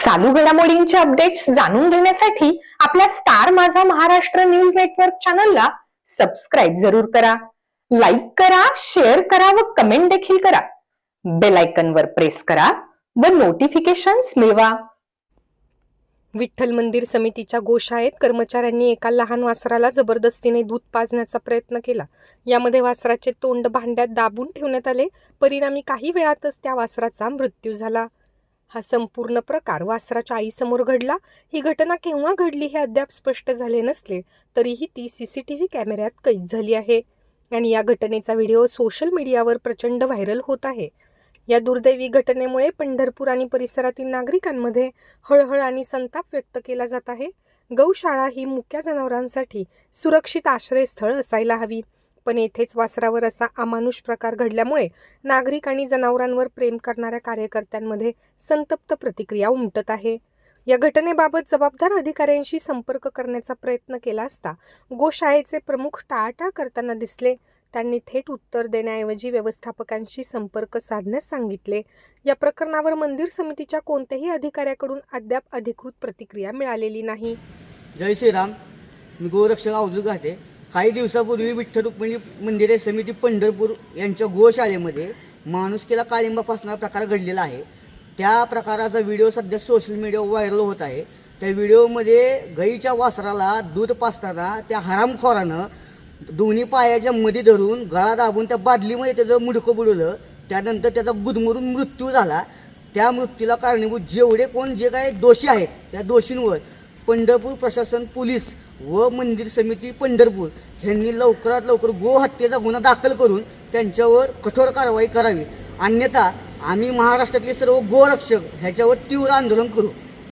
चालू घडामोडींचे अपडेट्स जाणून घेण्यासाठी आपल्या Star Majha Maharashtra news network चॅनलला सबस्क्राईब जरूर करा. लाईक करा शेअर करा व कमेंट देखील करा. बेल वर प्रेस करा व नोटिफिकेशन्स मिळवा. विठ्ठल मंदिर समितीच्या गोशाळेत कर्मचाऱ्यांनी एका लहान वासराला जबरदस्तीने दूध पाजण्याचा प्रयत्न केला. यामध्ये वासराचे तोंड भांड्यात दाबून ठेवण्यात आले. परिणामी काही वेळातच त्या वासराचा मृत्यू झाला. हा संपूर्ण प्रकार वासराच्या आईसमोर घडला. ही घटना केव्हा घडली हे अद्याप स्पष्ट झाले नसले तरीही ती सीसीटीव्ही कॅमेऱ्यात कैद झाली आहे. आणि या घटनेचा व्हिडिओ सोशल मीडियावर प्रचंड व्हायरल होत आहे. या दुर्दैवी घटनेमुळे पंढरपूर आणि परिसरातील नागरिकांमध्ये हळहळ आणि संताप व्यक्त केला जात आहे. गौशाळा ही मुक्या जनावरांसाठी सुरक्षित आश्रयस्थळ असायला हवी. पण येथेच वासरावर असा अमानुष प्रकार घडल्यामुळे नागरिक आणि जनावरांवर प्रेम करणाऱ्या कार्यकर्त्यांमध्ये संतप्त प्रतिक्रिया उमटत आहे. या घटनेबाबत जबाबदार अधिकाऱ्यांशी संपर्क करण्याचा प्रयत्न केला असता गोशाळेचे प्रमुख टाळाटाळ करताना दिसले. त्यांनी थेट उत्तर देण्याऐवजी व्यवस्थापकांशी संपर्क साधण्यास सांगितले. या प्रकरणावर मंदिर समितीच्या कोणत्याही अधिकाऱ्याकडून अद्याप अधिकृत प्रतिक्रिया मिळालेली नाही. जय श्रीराम. मी गोरक्षक अवधूत घाटे. काही दिवसापूर्वी विठ्ठल रुक्मिणी मंदिरे समिती पंढरपूर यांच्या गोशाळेमध्ये माणुसकीला काळिंबा फासणारा प्रकार घडलेला आहे. त्या प्रकाराचा व्हिडिओ सध्या सोशल मीडियावर व्हायरल होत आहे. त्या व्हिडिओमध्ये गाईच्या वासराला दूध पाजताना त्या हरामखोरानं दोन्ही पायाच्या मध्ये धरून गळा दाबून त्या बादलीमध्ये त्याचं मुडकं बुडवलं. त्यानंतर त्याचा गुदमरून मृत्यू झाला. त्या मृत्यूला कारणीभूत जेवढे कोण जे काय दोषी आहेत त्या दोषींवर पंढरपूर प्रशासन पोलीस व मंदिर समिती पंढरपूर यांनी लवकरात लवकर गोहत्येचा गुन्हा दाखल करून त्यांच्यावर कठोर कारवाई करावी. अन्यथा आम्ही महाराष्ट्रातले सर्व गोरक्षक ह्याच्यावर तीव्र आंदोलन करू.